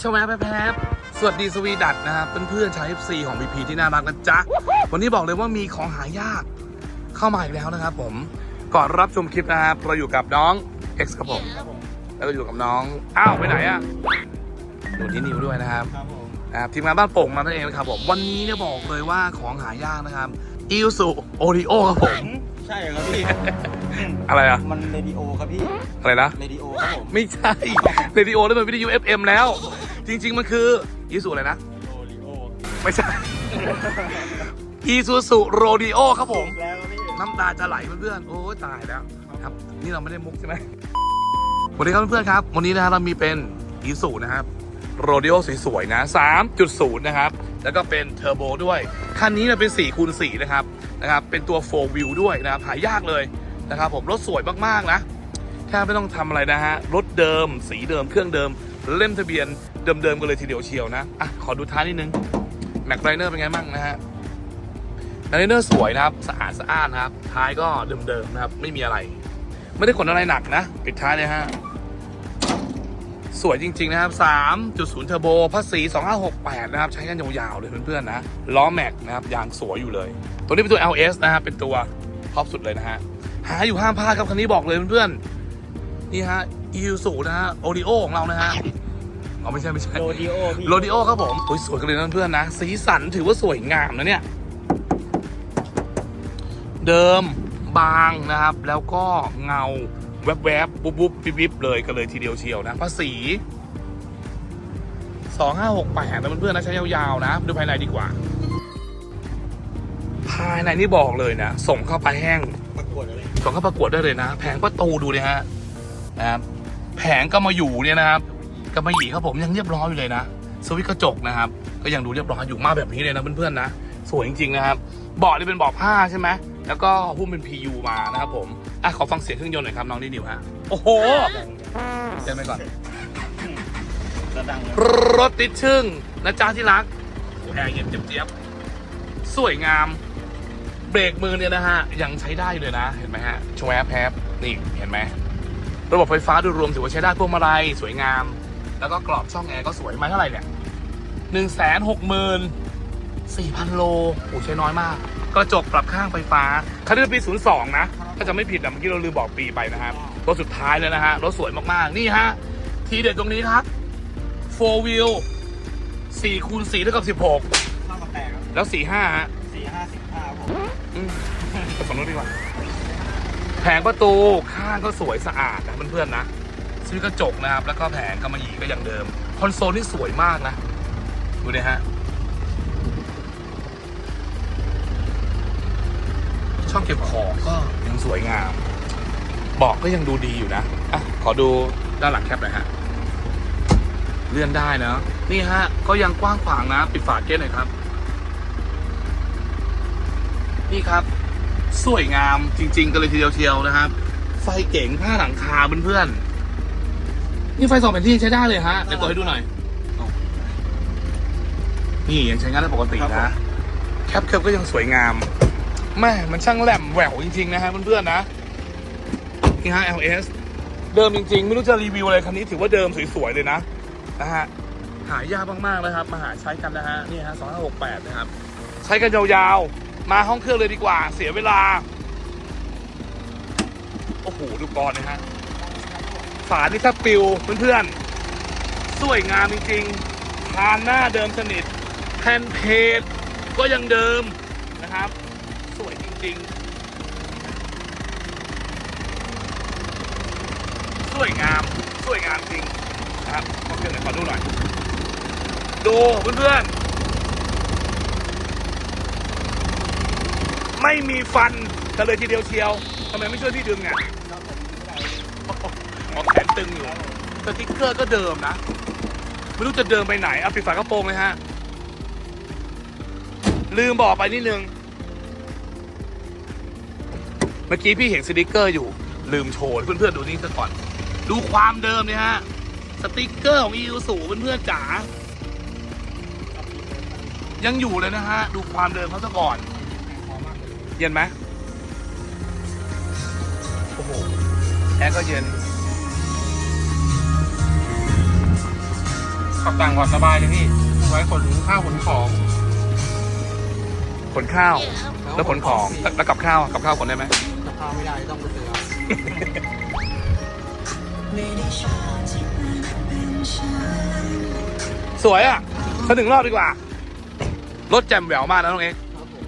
ชวแวบแพบสวัสดีสวีดัตนะครับเพื่อนๆชาว FC ของ BP ที่น่ารักนะจ๊ะ วันนี้บอกเลยว่ามีของหายากเข้ามาอีกแล้วนะครับผม ก่อนรับชมคลิปนะครับเราอยู่กับน้อง X ครับผม แล้วก็อยู่กับน้อง อ้าวไปไหนอะอยู่ที่นิวด้วยนะครับครับผมนะครับทีมงานบ้านโป่งมานั่นเองนะครับผม วันนี้เนี่ยบอกเลยว่าของหายากนะครับอิลสุโอริโอครับผม ใช่ครับพี่ อะไรอะมันเรดิโอครับพี่อะไรนะเรดิโอครับผม ไม่ใช่เรดิโอแล้วมันวิทยุ FM แล้ว จริง ๆ มันคืออิสุอะไรนะ โอริโอไม่ใช่ อีซูซูโรดิโอครับผม แล้วครับพี่น้ำตาจะไหลเพื่อนๆ โอ้ยตายแล้วครับ นี่เราไม่ได้มุกใช่ไหมสวัสดีครับเพื่อนๆครับ วันนี้นะฮะเรามีเป็นอีซูนะครับโรดิโอสวยๆนะ 3.0 นะครับ แล้วก็เป็นเทอร์โบด้วย คันนี้เนี่ยเป็น4คูณ4นะครับ นะครับ เป็นตัว 4 wheel ด้วยนะครับหายากเลยนะครับผม รถสวยมากๆนะ แค่ไม่ต้องทำอะไรนะฮะ รถเดิม สีเดิม เครื่องเดิม เล่มทะเบียน เดิมๆกันเลยทีเดียวเชียวนะอะขอดูท้ายนิดนึงแม็กไรเนอร์เป็นไงบ้างนะฮะแมนเนอร์สวยนะครับสะอาดสะอ้านนะครับ ท้ายก็เดิมๆนะครับ ไม่มีอะไร ไม่ได้ขนอะไรหนักนะปิดท้ายเลยฮะสวยจริง ๆ นะครับ 3.0 เทอร์โบภาษี 2568 นะครับ ใช้กันยาวๆเลยเพื่อนๆนะ ล้อแม็กนะครับ ยางสวยอยู่เลย ตัวนี้เป็นตัว LS นะครับ เป็นตัวท็อปสุดเลยนะฮะ หาอยู่ห้ามพลาดครับ คันนี้บอกเลยเพื่อนๆ นี่ฮะ e ูสูนะฮะโอริโอของเรานะฮะ อ๋อไม่ใช่ไม่ใช่โรดิโอพี่โรดิโอครับผมโอ้ยสวยกันเลยนะเพื่อนๆนะ สีสันถือว่าสวยงามนะเนี่ย เดิมบางนะครับ แล้วก็เงาแวบๆบบุ๊บบุ๊บวิบวิบเลยกันเลยทีเดียวเชียวนะภาษี2568นะเพื่อนๆนะใช้ยาวๆนะ ดูภายในดีกว่า ภายในนี่บอกเลยนะ ส่งเข้าไปแห้งประกวดอะไรส่งเข้าประกวดได้เลยนะ แผงประตูดูเลยฮะนะครับแผงก็มาอยู่เนี่ยนะครับ กำมะหยีครับผมยังเรียบร้อยอยู่เลยนะสวิตกระจกนะครับ ก็ยังดูเรียบร้อยอยู่มาแบบนี้เลยนะเพื่อนๆนะ สวยจริงๆนะครับเบาะนี่เป็นเบาะผ้าใช่ไหมแล้วก็หุ้มเป็น PU มานะครับผมอะขอฟังเสียงเครื่องยนต์หน่อยครับน้องนินิวฮะโอ้โหเต้นไปก่อนรถติดชึ่งนะจ๊ะที่รักโอ้แอร์เย็นเจี๊ยบสวยงามเบรกมือเนี่ยนะฮะ ยังใช้ได้เลยนะ เห็นไหมฮะชวแพบนี่เห็นไหมระบบไฟฟ้าโดยรวมถือว่าใช้ได้พวงมาลัยสวยงาม แล้วก็กรอบช่องแอร์ก็สวยไหมเท่าไหร่เนี่ยหนึ่งแสนหกหมื่นสี่พันโลโอ้ใช้น้อยมาก กระจกปรับข้างไฟฟ้าคันนี้เป็นปี02นะ ถ้าจะไม่ผิดอะเมื่อกี้เราลืมบอกปีไปนะครับรถสุดท้ายเลยนะฮะรถสวยมากๆ นี่ฮะ ทีเด็ดตรงนี้ครับ4 wheel 4คูณ4เท่ากับเข้ามาแตกครับ16แล้ว45ฮะสี่ห้าสิบห้าผมอืมไปฝั่งนู้นดีกว่า แผงประตูข้างก็สวยสะอาดนะเพื่อนๆนะ ซื้อกระจกนะครับ แล้วก็แผงกำมะหยี่ก็อย่างเดิม คอนโซลนี่สวยมากนะ ดูดิฮะ ช่องเก็บของก็ยังสวยงามเบาะก็ยังดูดีอยู่นะอะขอดูด้านหลังแคปหน่อยฮะ เลื่อนได้นะ นี่ฮะ ก็ยังกว้างขวางนะ ปิดฝาเกตหน่อยครับ นี่ครับ สวยงามจริง ๆ กันเลยทีเดียวเชียวนะครับ ไฟเก๋งผ้าหลังคาเพื่อนๆ นี่ไฟสองแผ่นที่ใช้ได้เลยฮะเดี๋ยวเปิดให้ดูหน่อยเอานี่ยังใช้งานได้ปกตินะ แคปเคิร์ฟก็ยังสวยงาม แม่มันช่างแหลมแหววจริงๆนะฮะเพื่อนๆนะ นี่ฮะ LS เดิมจริงๆ ไม่รู้จะรีวิวอะไรคันนี้ถือว่าเดิมสวยๆ เลยนะ นะฮะ หายากมากๆนะครับ มาหาใช้กันนะฮะ นี่ฮะ2568 นะครับ ใช้กันยาวๆ มาห้องเครื่องเลยดีกว่า เสียเวลา โอ้โห ดูกรอนนะฮะ ฝานี่ถ้าปิวเพื่อนๆ สวยงามจริงๆ ทานหน้าเดิมสนิทแผ่นเพจก็ยังเดิมนะครับ สวยจริงๆ สวยงาม สวยงามจริงนะครับขอเครื่องไหนขอดูหน่อย ดูเพื่อนๆ ไม่มีฟันกันเลยทีเดียวเชียวทำไมไม่ช่วยพี่ดึงอะ ตึงอยู่สติ๊กเกอร์ก็เดิมนะไม่รู้จะเดิมไปไหนเอาปิดฝากระโปรงเลยฮะ ลืมบอกไปนิดนึง เมื่อกี้พี่เห็นสติ๊กเกอร์อยู่ ลืมโชว์เพื่อนๆดูนี่ซะก่อน ดูความเดิมเนี่ยฮะ สติ๊กเกอร์ของ e ูสูเพื่อนๆจ๋ายังอยู่เลยนะฮะ ดูความเดิมเขาซะก่อน เย็นไหมโอ้โหแอร์ก็เย็น ขับต่างผ่อนสบายเลยพี่ ไว้ขนข้าวขนของขนข้าว แล้วขนของแล้วกับข้าวกับข้าวขนได้ไหมกับข้าวไม่ได้ต้องไปซื้อเอาสวยอะมาถึงรอบดีกว่า รถแจ่มแหววมากนะน้องเอ็กซ์ครับผม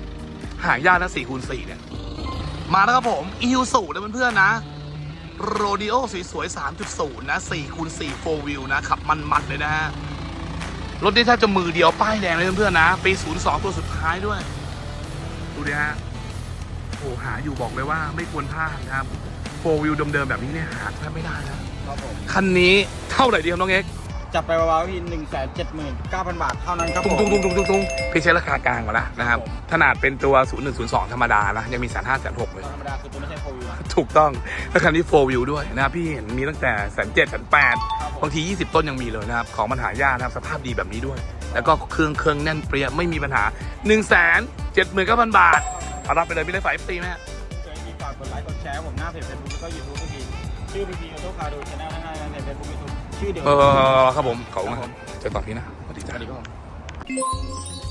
หายากนะ4คูณ4เนี่ย มาแล้วครับผม อี u สูนะเพื่อนๆนะ โรดิโอสวยๆ3.0 นะ4คูณ4 4 wheel นะ ขับมันๆเลยนะฮะ รถนี้แทบจะมือเดียวป้ายแดงเลยเพื่อนๆนะ ปี 02 ตัวสุดท้ายด้วย ดูดิฮะโอ้หาอยู่บอกเลยว่าไม่ควรพลาดนะครับ4 wheel เดิมๆแบบนี้เนี่ยหาแทบไม่ได้นะครับผมคันนี้เท่าไหร่ดีครับน้องเอ็กซ์ จับไปเบาๆพี่หนึ่งแสนเจ็ดหมื่นเก้าพันบาทเท่านั้นครับผตุ้งมตุ้งตุ้งตุ้งตุ้งตุ้งพี่ใช้ราคากลางก่อนนะนะครับครับผมขนาดเป็นตัว 0102 ธรรมดานะยังมีแสนห้าแสนหกเลย ธรรมดาคือตัวไม่ใช่โฟวิวนะถูกต้องแล้วคันนี้4 wheel ด้วยนะครับพี่เห็นมีตั้งแต่แสนเจ็ดแสนแปดครับผม บางที 20 ต้นยังมีเลยนะครับ ของมันหายากนะครับ สภาพดีแบบนี้ด้วย แล้วก็เครื่องเครื่องแน่นเปรี้ยไม่มีปัญหา 1 7 9 0 0 0 บาทเอารับไปเลยพี่ได้ไฟฟรีไหมฮะเคยมีฝากกดไลค์กดแชร์ผมหน้าเพจเฟซบุ๊กแล้วก็ยูทูบพี่ชื่อพีพีออโต้คาร์ดูชาแนลหน้าในเฟซบุ๊กยูทูบ ชื่อเดียวเออครับผมขอบคุณมากเจอต่อพี่นะสวัสดีสจ้าวัสดีครับผม